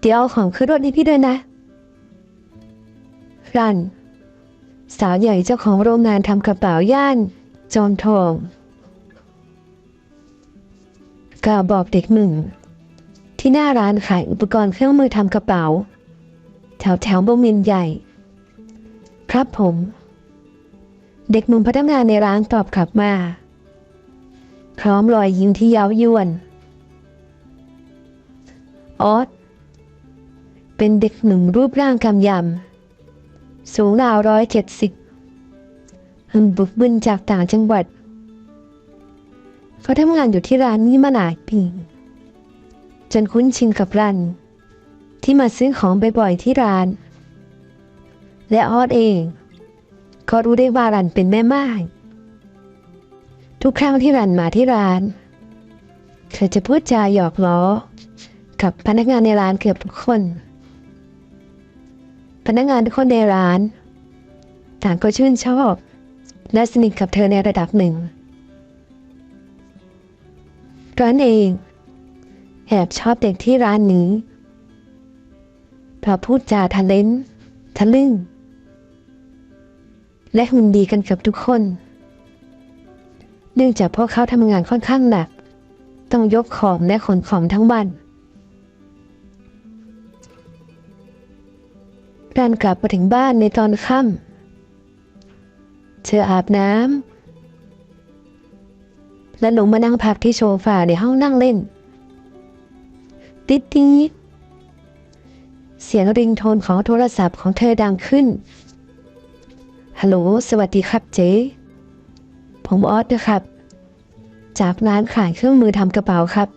เดี๋ยวเอาของขึ้นรถให้พี่ด้วยนะรัน สาวใหญ่เจ้าของโรงงานทำกระเป๋าย่าน จอมทองกล่าวบอกเด็กหนึ่ง ที่หน้าร้านขายอุปกรณ์เครื่องมือทำกระเป๋า แถวแถวบงมินใหญ่ ครับผม เด็กหนุ่มพนักงานในร้านตอบกลับมา พร้อมรอยยิ้มที่เย้ายวนออส เป็นเด็กหนุ่มรูปร่างกำยำ สูงราวร้อยเจ็ดสิบหึมบุกบึนจากต่างจังหวัด เขาทำงานอยู่ที่ร้านนี้มาหลายปี จนคุ้นชินกับรัน ที่มาซื้อของบ่อยๆที่ร้าน และออสเองก็รู้ได้ว่ารันเป็นแม่ไม้ทุกครั้งที่รันมาที่ร้าน เธอจะพูดจาหยอกล้อ กับพนักงานในร้านเกือบทุกคน พนักงานทุกคนในร้าน ต่างก็ชื่นชอบ และสนิทกับเธอในระดับหนึ่ง ร้านเองแอบชอบเด็กที่ร้านนี้เพราะพูดจาทะเลนทะลึ่ง และหุ่นดีกันกือบทุกคน เนื่องจากพวกเขาทำงานค่อนข้างหนัก ต้องยกของและขนของทั้งวัน รันกลับมาถึงบ้านในตอนค่ำเธออาบน้ำและลงมานั่งพักที่โซฟาในห้องนั่งเล่น ติดตีเสียงริงโทนของโทรศัพท์ของเธอดังขึ้น ฮัลโหล สวัสดีครับเจ๊ ผมออสนะครับ จากร้านขายเครื่องมือทำกระเป๋าครับ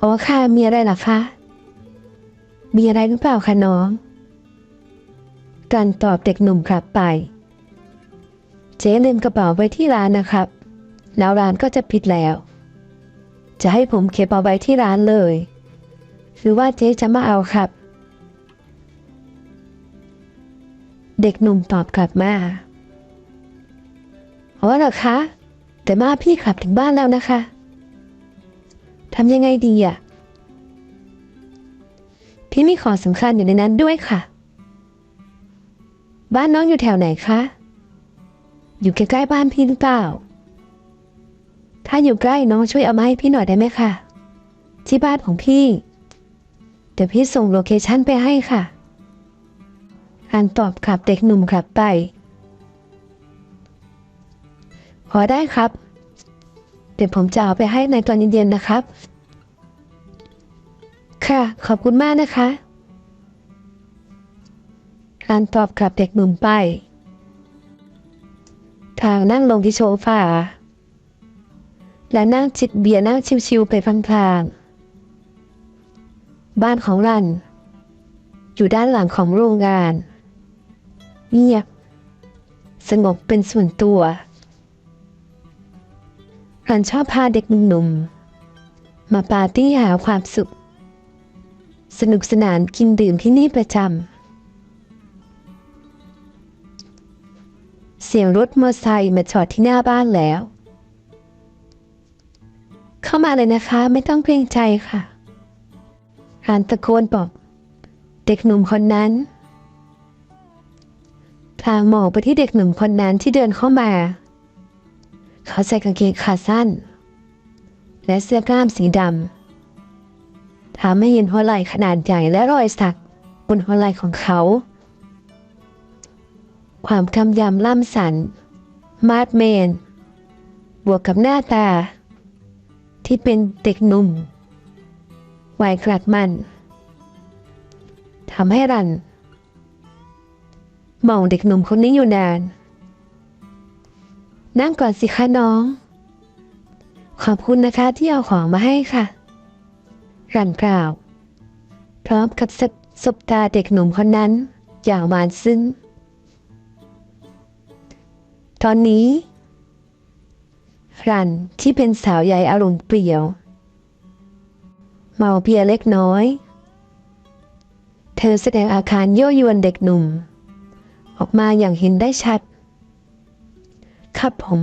อ๋อค่ะ มีอะไรล่ะคะ มีอะไรหรือเปล่าคะน้อง การตอบเด็กหนุ่มกลับไป เจ๊ลืมกระเป๋าไว้ที่ร้านนะครับ แล้วร้านก็จะปิดแล้ว จะให้ผมเก็บเอาไว้ที่ร้านเลย หรือว่าเจ๊จะมาเอาครับ เด็กหนุ่มตอบกลับมาอ๋อเหรอคะ แต่มาพี่กลับถึงบ้านแล้วนะคะทำยังไงดีอะ พี่มีของสำคัญอยู่ในนั้นด้วยค่ะ บ้านน้องอยู่แถวไหนคะ อยู่ใกล้ๆบ้านพี่หรือเปล่า ถ้าอยู่ใกล้น้องช่วยเอามาให้พี่หน่อยได้ไหมคะ ที่บ้านของพี่ เดี๋ยวพี่ส่งโลเคชั่นไปให้ค่ะการตอบกลับเด็กหนุ่มกลับไป พอได้ครับ เดี๋ยวผมจะเอาไปให้ในตอนเย็นๆนะครับ ค่ะ ขอบคุณมากนะคะ การตอบกลับเด็กหนุ่มไป ทางนั่งลงที่โซฟาและนั่งจิตเบียร์นั่งชิวๆไปพลางๆบ้านของรัน อยู่ด้านหลังของโรงงาน เงียบ สงบเป็นส่วนตัว รันชอบพาเด็กหนุ่มๆมาปาร์ตี้หาความสุข สนุกสนานกินดื่มที่นี่ประจำ เสียงรถมอเตอร์ไซค์มาจอดที่หน้าบ้านแล้ว เข้ามาเลยนะคะไม่ต้องเกรงใจค่ะรานตะโกนบอก เด็กหนุ่มคนนั้นพลางมองไปที่เด็กหนุ่มคนนั้นที่เดินเข้ามา เขาใส่กางเกงขาสั้น และเสื้อกล้ามสีดำ ทำให้เห็นหัวไหล่ขนาดใหญ่และรอยสักบนหัวไหล่ของเขา ความคำยำล่ำสัน มาดเมน บวกกับหน้าตา ที่เป็นเด็กหนุ่มวัยกรัดมันทำให้รัน มองเด็กหนุ่มคนนี้อยู่นาน นั่งก่อนสิคะน้อง ขอบคุณนะคะที่เอาของมาให้ค่ะ รันกล่าว พร้อมกับสบสบตาเด็กหนุ่มคนนั้นอย่างหวานซึ้ง ตอนนี้ รันที่เป็นสาวใหญ่อารมณ์เปรี่ยว เมาเพียเล็กน้อย เธอแสดงอาการโยยวนเด็กหนุ่ม ออกมาอย่างเห็นได้ชัด ครับผม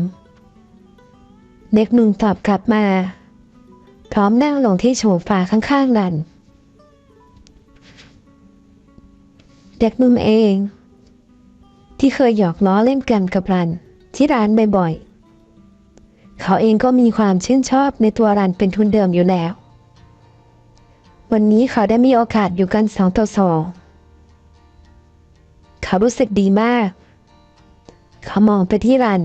เด็กหนุ่มตอบกลับมา พร้อมนั่งลงที่โซฟาข้างๆรันเด็กนุ่มเอง ที่เคยหยอกล้อเล่นกันกับรันที่ร้านบ่อยๆ เขาเองก็มีความชื่นชอบในตัวรันเป็นทุนเดิมอยู่แล้ว วันนี้เขาได้มีโอกาสอยู่กันสองต่อสองเขารู้สึกดีมาก เขามองไปที่รัน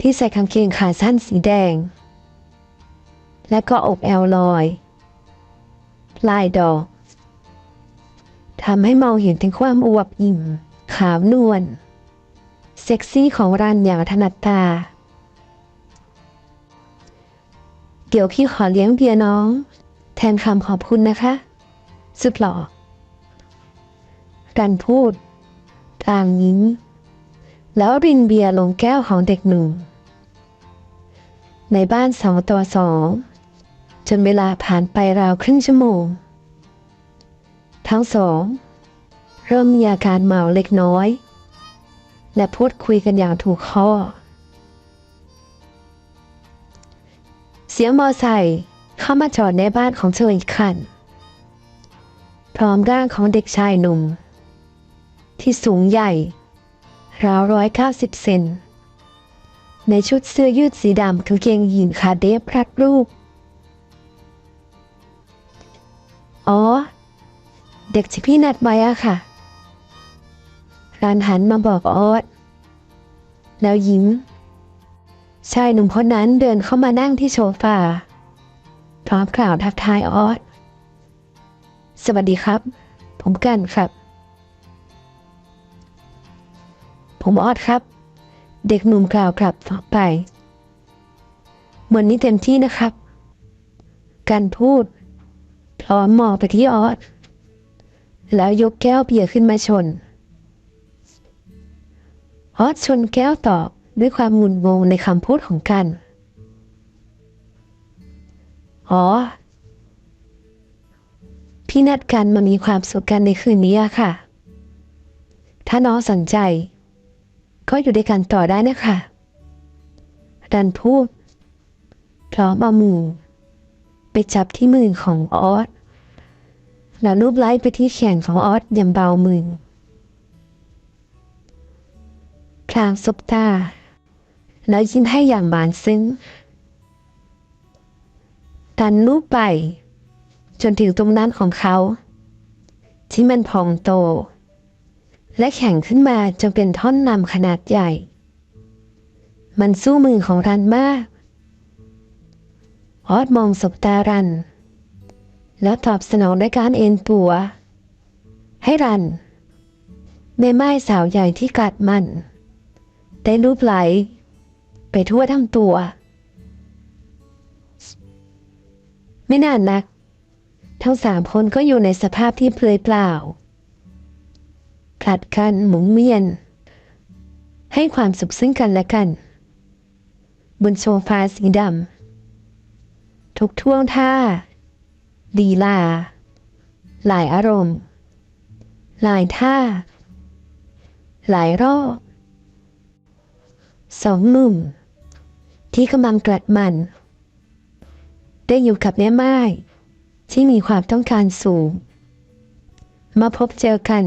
ที่ใส่กางเกงขาสั้นสีแดง และก็อกแอลลอย ลายดอกทำให้มองเห็นถึงความอวบอิ่ม ขาวนวลเซ็กซี่ของรันอย่างถนัดตาเดี๋ยวพี่ขอเลี้ยงเบียรน้อง แทนคำขอบคุณนะคะสุดหล่อรันพูดกลางยิ้ม แล้วรินเบียร์ลงแก้วของเด็กหนุ่ม ในบ้านสองต่อสองจนเวลาผ่านไปราวครึ่งชั่วโมง ทั้งสอง เริ่มมีอาการเมาเล็กน้อย และพูดคุยกันอย่างถูกข้อ เสียงมอไซค์เข้ามาจอดในบ้านของเธออีกคัน พร้อมร่างของเด็กชายหนุ่ม ที่สูงใหญ่ ราวร้อยเก้าสิบเซน ในชุดเสื้อยืดสีดำกางเกงยีนขาเดฟพรัดรูป อ๋อ เด็กที่พี่นัดไว้อะค่ะรานหันมาบอกออสแล้วยิ้ม ชายหนุ่มคนนั้นเดินเข้ามานั่งที่โซฟาพร้อมกล่าวทักทายออสสวัสดีครับ ผมกันครับ ผมออสครับ เด็กหนุ่มกล่าวกลับไป วันนี้เต็มที่นะครับกันพูดพร้อมมองไปที่ออสแล้วยกแก้วเบียร์ขึ้นมาชน ออสชนแก้วตอบด้วยความงุนงงในคำพูดของกัน อ๋อ พี่นัดกันมามีความสุขกันในคืนนี้อะค่ะ ถ้าน้องสนใจ ก็อยู่ด้วยกันต่อได้นะคะดันพูด พร้อมเอามือไปจับที่มือของออสแล้วรูปไล้ไปที่แขนของออสอย่างเบามือพลางสบตา แล้วยิ้มให้อย่างบานซึ้งดันลูบไป จนถึงตรงนั้นของเขา ที่มันพองโต และแข็งขึ้นมาจนเป็นท่อนนำขนาดใหญ่ มันสู้มือของรันมาก ออดมองสบตารัน แล้วตอบสนองด้วยการเอ็นตัว ให้รันแม่ไม้สาวใหญ่ที่กัดมัน ได้รูปไหล ไปทั่วทั้งตัว ไม่นานนัก ทั้งสามคนก็อยู่ในสภาพที่เปลือยเปล่า ผลัดกันหมุนเวียน ให้ความสุขซึ่งกันและกัน บนโซฟาสีดำทุกท่วงท่าดีลา หลายอารมณ์ หลายท่า หลายรอบสองหนุ่ม ที่กำลังกลัดมัน ได้อยู่กับแม่ไม้ที่มีความต้องการสูง มาพบเจอกัน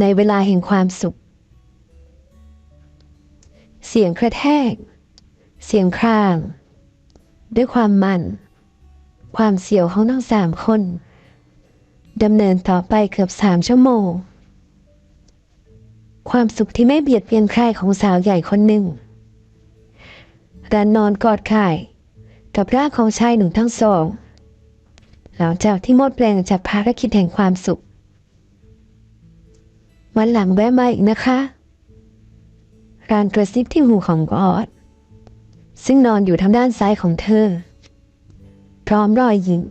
ในเวลาแห่งความสุข เสียงกระแทก เสียงคราง ด้วยความมัน ความเสียวของทั้งสามคนดำเนินต่อไปเกือบสามชั่วโมง ความสุขที่ไม่เบียดเบียนใครของสาวใหญ่คนหนึ่งรันนอนกอดข่ายกับร่างของชายหนุ่มทั้งสอง หลังจากที่หมดแรงจากภารกิจแห่งความสุข วันหลังแวะมาอีกนะคะรานกระซิบที่หูของกอด ซึ่งนอนอยู่ทางด้านซ้ายของเธอ พร้อมรอยยิ้ม